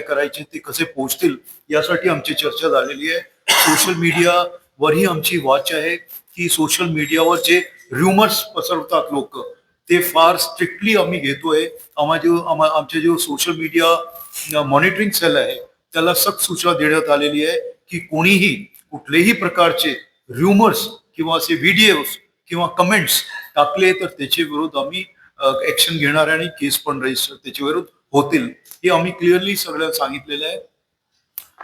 करायचे ते कसे पोहोचतील यासाठी आमची चर्चा झालेली आहे. सोशल मीडियावरही आमची वाच आहे की सोशल मीडियावर जे र्युमर्स पसरवतात लोक ते फार स्ट्रिक्टली आम्ही घेतोय. आम्हा जो आमच्या आमचे जो सोशल मीडिया मॉनिटरिंग सेल आहे त्याला सक्त सूचना देण्यात आलेली आहे की कोणीही कुठलेही प्रकारचे र्युमर्स किंवा असे व्हिडिओज किंवा कमेंट्स टाकले तर त्याचे विरोध आम्ही ऍक्शन घेणार आहे आणि केस पण रजिस्टर त्याच्या विरुद्ध. होतील हे आम्ही क्लिअरली सगळ्यांना सांगितलेलं आहे.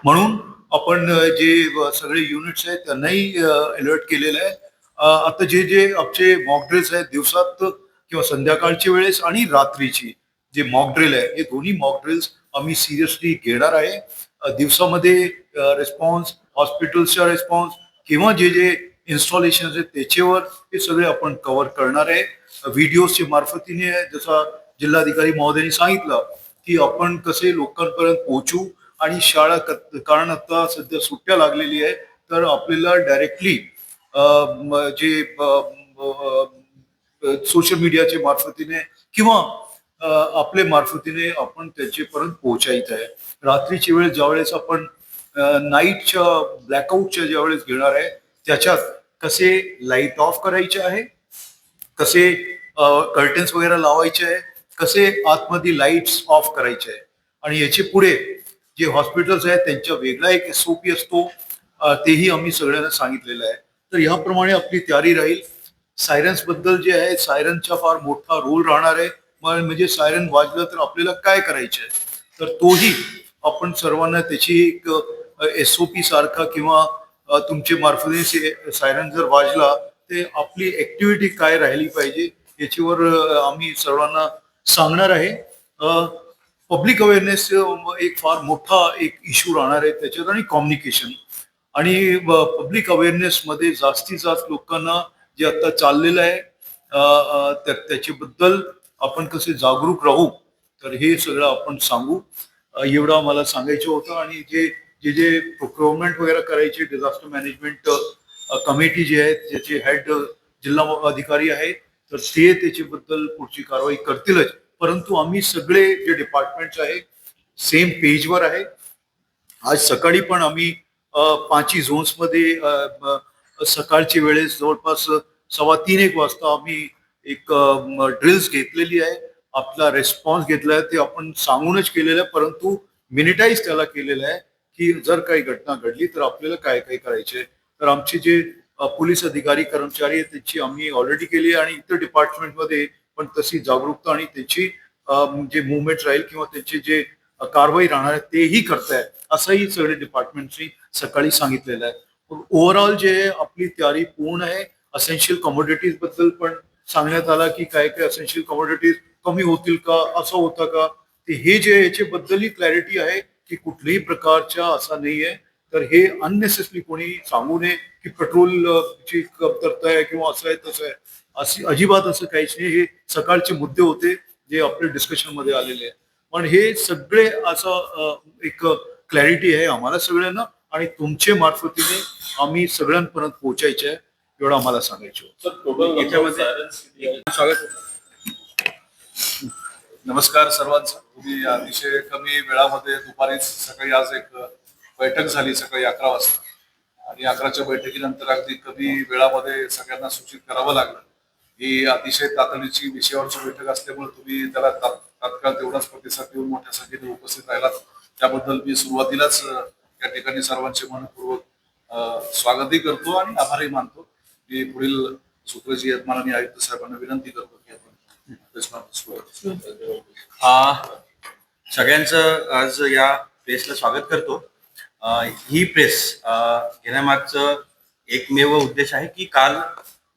म्हणून आपण जे सगळे युनिट्स आहेत त्यांनाही अलर्ट केलेलं आहे. आता जे जे आमचे मॉक ड्रिल्स आहेत दिवसात किंवा संध्याकाळच्या वेळेस आणि रात्रीची जे मॉक ड्रिल आहे हे दोन्ही मॉक ड्रिल्स आम्ही सिरियसली घेणार आहे. दिवसामध्ये रेस्पॉन्स हॉस्पिटल्सचा रेस्पॉन्स किंवा जे जे इन्स्टॉलेशन आहेत त्याच्यावर हे सगळे आपण कव्हर करणार आहे. व्हिडिओच्या मार्फतीने जसा जिल्हाधिकारी महोदयांनी सांगितलं की आपण कसे लोकांपर्यंत पोहोचू आणि शाळा क- कारण आता सध्या सुट्ट्या लागलेली आहे तर आपल्याला डायरेक्टली जे सोशल मीडियाच्या मार्फतीने किंवा आपले आपल्या मार्फतीने आपण त्याच्यापर्यंत पोहोचायचं आहे. रात्रीची वेळ ज्यावेळेस आपण नाईटच्या ब्लॅकआउटच्या ज्यावेळेस घेणार आहे त्याच्यात कसे लाइट ऑफ करायचे आहे कसे कर्टन्स वगैरे लावायचे आहे कसे आतमध्ये लाईट्स ऑफ करायचे. आहे आणि याचे पुढे जे हॉस्पिटल्स आहेत त्यांचा वेगळा एक एस ओ पी असतो तेही आम्ही सगळ्यांना सांगितलेलं आहे. तर ह्याप्रमाणे आपली तयारी राहील. सायरन्सबद्दल जे आहे सायरनचा फार मोठा रोल राहणार आहे. म्हणजे सायरन वाजलं तर आपल्याला काय करायचं आहे तर तोही आपण सर्वांना त्याची एक एस ओ पी सारखा किंवा तुमचे तुमच्या सायरन जर वाजला ते आपली ऍक्टिव्हिटी काय राहिली पाहिजे याच्यावर आम्ही सर्वांना सांगणार आहे. पब्लिक अवेअरनेस एक फार मोठा एक इश्यू राहणार आहे त्याच्यात आणि कॉम्युनिकेशन आणि पब्लिक अवेअरनेसमध्ये जास्तीत जास्त लोकांना जे आता चाललेलं आहे त्या- त्याच्याबद्दल आपण कसे जागरूक राहू तर हे सगळं आपण सांगू. एवढा मला सांगायचं होतं आणि जे जे जे प्रोक्युरमेंट वगैरे करायचे डिझास्टर मॅनेजमेंट कमिटी जे आहेत ज्याचे हेड जिल्हा अधिकारी आहेत तर ते त्याच्याबद्दल पुढची कारवाई करतीलच. परंतु आम्ही सगळे जे डिपार्टमेंट्स आहे सेम पेजवर आहे. आज सकाळी पण आम्ही पाचही झोन्समध्ये सकाळची वेळेस जवळपास सव्वा तीन एक वाजता आम्ही एक ड्रिल्स घेतलेली आहे. आपला रेस्पॉन्स घेतला आहे. ते आपण सांगूनच केलेलं आहे परंतु मिनिटाईज त्याला केलेलं आहे की जर काही घटना घडली तर आपल्याला काय काय करायचे तर आमचे जे पोलीस अधिकारी कर्मचारी त्याची आम्ही ऑलरेडी केली आणि इतर डिपार्टमेंटमध्ये पण तशी जागरूकता आणि त्याची जे मुवमेंट राहील किंवा त्याची जे कारवाई राहणार आहे तेही करताय असंही सगळे डिपार्टमेंटनी सकाळी सांगितलेलं आहे. ओव्हरऑल जे आहे, आपली तयारी पूर्ण आहे असेन्शियल कमोडिटीजबद्दल पण सांगण्यात आला की काय काय असेन्शियल कमोडिटीज कमी होतील का असं होतं का ते हे जे याच्याबद्दलही क्लॅरिटी आहे की कुठल्याही प्रकारच्या असा नाही आहे तर हे अननेसेसरी कोणी सांगू नये की पेट्रोल अ, ची कमतरता आहे किंवा असं आहे तसं आहे अशी अजिबात असं काहीच नाही. हे सकाळचे मुद्दे होते जे आपल्या डिस्कशनमध्ये आलेले आहे पण हे सगळे असं एक क्लॅरिटी आहे आम्हाला सगळ्यांना आणि तुमचे मार्फतीने आम्ही सगळ्यांपर्यंत पोहोचायचे आहे एवढं आम्हाला सांगायचं नमस्कार सर्वांचं. तुम्ही अतिशय कमी वेळामध्ये दुपारी सकाळी आज एक बैठक झाली सकाळी अकरा वाजता. आणि अकराच्या बैठकीनंतर अगदी कमी वेळामध्ये सगळ्यांना सूचित करावं लागलं. ही अतिशय तातडीची विषयावरची बैठक असल्यामुळे तुम्ही त्याला तात्काळ तेवढाच प्रतिसाद देऊन मोठ्या संख्येने उपस्थित राहिलात. त्याबद्दल मी सुरुवातीलाच या ठिकाणी सर्वांचे मनपूर्वक स्वागतही करतो आणि आभारही मानतो. मी पुढील सूत्रजी आहेत माननीय आयुक्त साहेबांना विनंती करतो की आपण सगळ्यांचं आज या प्रेसला स्वागत करतो. ही प्रेस घेण्यामागचं एकमेव उद्देश आहे की काल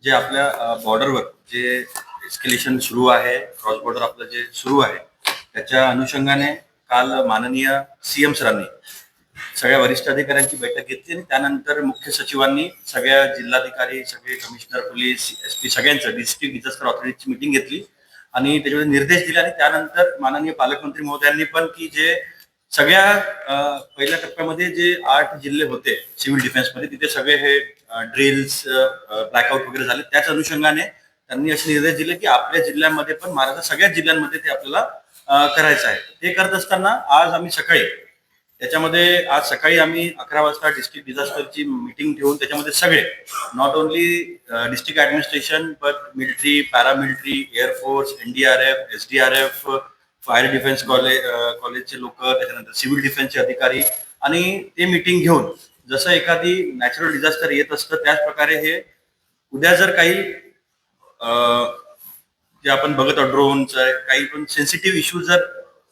जे आपल्या बॉर्डरवर जे एस्केलेशन सुरू आहे क्रॉस बॉर्डर आपलं जे सुरू आहे त्याच्या अनुषंगाने काल माननीय सीएम सरांनी सगळ्या वरिष्ठ अधिकाऱ्यांची बैठक घेतली आणि त्यानंतर मुख्य सचिवांनी सगळ्या जिल्हाधिकारी सगळे कमिशनर पोलीस एस पी सगळ्यांचं डिस्ट्रिक्ट डिझास्टर ऑथॉरिटीची मिटिंग घेतली आणि त्याच्यामध्ये निर्देश दिले आणि त्यानंतर माननीय पालकमंत्री महोदयांनी पण की जे सगळ्या पहिल्या टप्प्यामध्ये जे आठ जिल्हे होते सिव्हिल डिफेन्समध्ये तिथे सगळे हे ड्रिल्स ब्लॅकआउट वगैरे झाले. त्याच अनुषंगाने त्यांनी असे निर्देश दिले की आपल्या जिल्ह्यामध्ये पण महाराष्ट्रात सगळ्याच जिल्ह्यांमध्ये ते आपल्याला करायचं आहे. ते करत असताना आज आम्ही सकाळी त्याच्यामध्ये आज सकाळी आम्ही अकरा वाजता डिस्ट्रिक्ट डिझास्टरची मीटिंग ठेवून त्याच्यामध्ये सगळे not only district administration but military paramilitary air force NDRF SDRF fire defence college कॉलेजचे लोक त्याच्यानंतर सिव्हिल डिफेन्सचे अधिकारी आणि ते मीटिंग घेऊन जसं एखादी नॅचरल डिझास्टर येत असतं त्याच प्रकारे हे उद्या जर काही जे आपण बघत आहोत ड्रोनचं काही पण सेन्सिटिव्ह इश्यू जर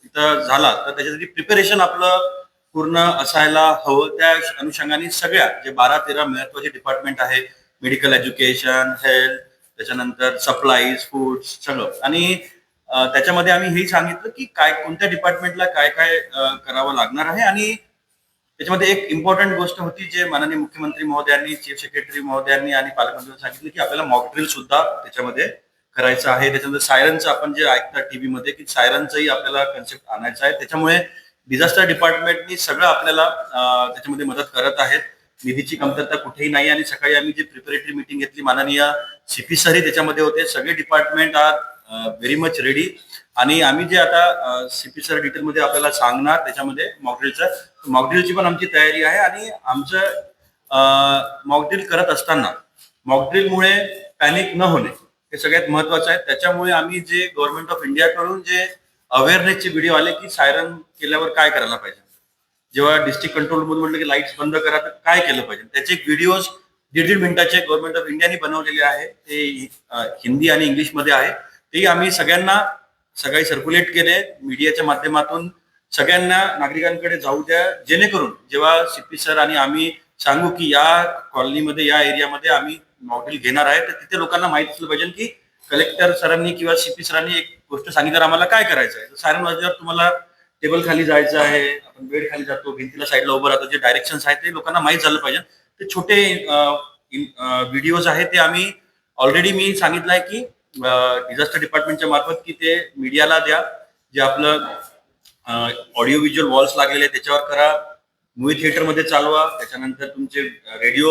इथं झाला तर त्याच्यासाठी प्रिपरेशन आपलं पूर्ण असायला हवं. त्या अनुषंगाने सगळ्या जे बारा तेरा महत्त्वाचे डिपार्टमेंट आहे मेडिकल एज्युकेशन हेल्थ त्याच्यानंतर सप्लाईज फूड सगळं. आणि त्याच्यामध्ये आम्ही हे सांगितलं की काय कोणत्या डिपार्टमेंटला काय काय करावं लागणार आहे आणि त्याच्यामध्ये एक इम्पॉर्टंट गोष्ट होती जे माननीय मुख्यमंत्री महोदयांनी चीफ सेक्रेटरी महोदयांनी आणि पालकमंत्र्यांनी सांगितलं की आपल्याला मॉक ड्रिल सुद्धा त्याच्यामध्ये करायचं आहे. त्याच्यामध्ये सायरनचं आपण जे ऐकतात टीव्हीमध्ये की सायरनचंही आपल्याला कन्सेप्ट आणायचं आहे. त्याच्यामुळे डिझास्टर डिपार्टमेंटनी सगळं आपल्याला त्याच्यामध्ये मदत करत आहेत. निधीची कमतरता कुठेही नाही आणि सकाळी आम्ही जी प्रिपरेटरी मिटिंग घेतली माननीय सीपी सरही त्याच्यामध्ये होते. सगळे डिपार्टमेंट आज व्हेरी मच रेडी आणि आम्ही जे आता सीपी सर डिटेलमध्ये आपल्याला सांगणार त्याच्यामध्ये मॉकड्रिलचं मॉकड्रिलची पण आमची तयारी आहे आणि आमचं मॉकड्रिल करत असताना मॉकड्रिलमुळे पॅनिक न होणे हे सगळ्यात महत्वाचं आहे. त्याच्यामुळे आम्ही जे गव्हर्नमेंट ऑफ इंडियाकडून जे अवेअरनेसचे व्हिडिओ आले की सायरन केल्यावर काय करायला पाहिजे? जेव्हा डिस्ट्रिक्ट कंट्रोल म्हटलं की लाईट्स बंद करा तर काय केलं पाहिजे? त्याचे व्हिडिओज दीड दीड मिनिटाचे गव्हर्नमेंट ऑफ इंडियाने बनवलेले आहे. ते हिंदी आणि इंग्लिशमध्ये आहे. तेही आम्ही सगळ्यांना सगळे सर्क्युलेट केले मीडियाच्या माध्यमातून सगळ्यांना नागरिकांकडे जाऊ द्या जेणेकरून जेव्हा सीपी सर आणि आम्ही सांगू की या कॉलनीमध्ये या एरियामध्ये आम्ही मॉडेल घेणार आहे तर तिथे लोकांना माहीत असलं पाहिजे की कलेक्टर सरांनी किंवा सीपी सरांनी एक गोष्ट सांगितलं आम्हाला काय करायचं आहे? सायरन वाजल्यावर तुम्हाला टेबल खाली जायचं आहे आपण बेड खाली जातो भिंतीला साईडला उभं राहतो जे डायरेक्शन्स आहेत ते लोकांना माहीत झालं पाहिजे. ते छोटे व्हिडिओज आहेत ते आम्ही ऑलरेडी मी सांगितलं आहे की डिझास्टर डिपार्टमेंटच्या मार्फत की ते मीडियाला द्या जे आपलं ऑडिओ व्हिज्युअल वॉल्स लागलेले आहेत त्याच्यावर करा. मूवी थिएटरमध्ये चालवा त्याच्यानंतर तुमचे रेडिओ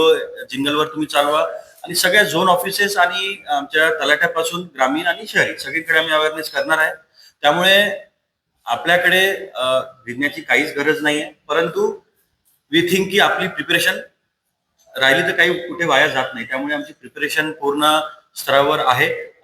जिंगलवर तुम्ही चालवा. आणि सगळ्या झोन ऑफिसेस आणि आमच्या तलाट्यापासून ग्रामीण आणि शहरी सगळीकडे आम्ही अवेअरनेस करणार आहे. त्यामुळे आपल्याकडे भिजण्याची काहीच गरज नाही आहे परंतु वी थिंक की आपली प्रिपरेशन राहिली तर काही कुठे वाया जात नाही. त्यामुळे आमची प्रिपरेशन पूर्ण स्तरावर आहे.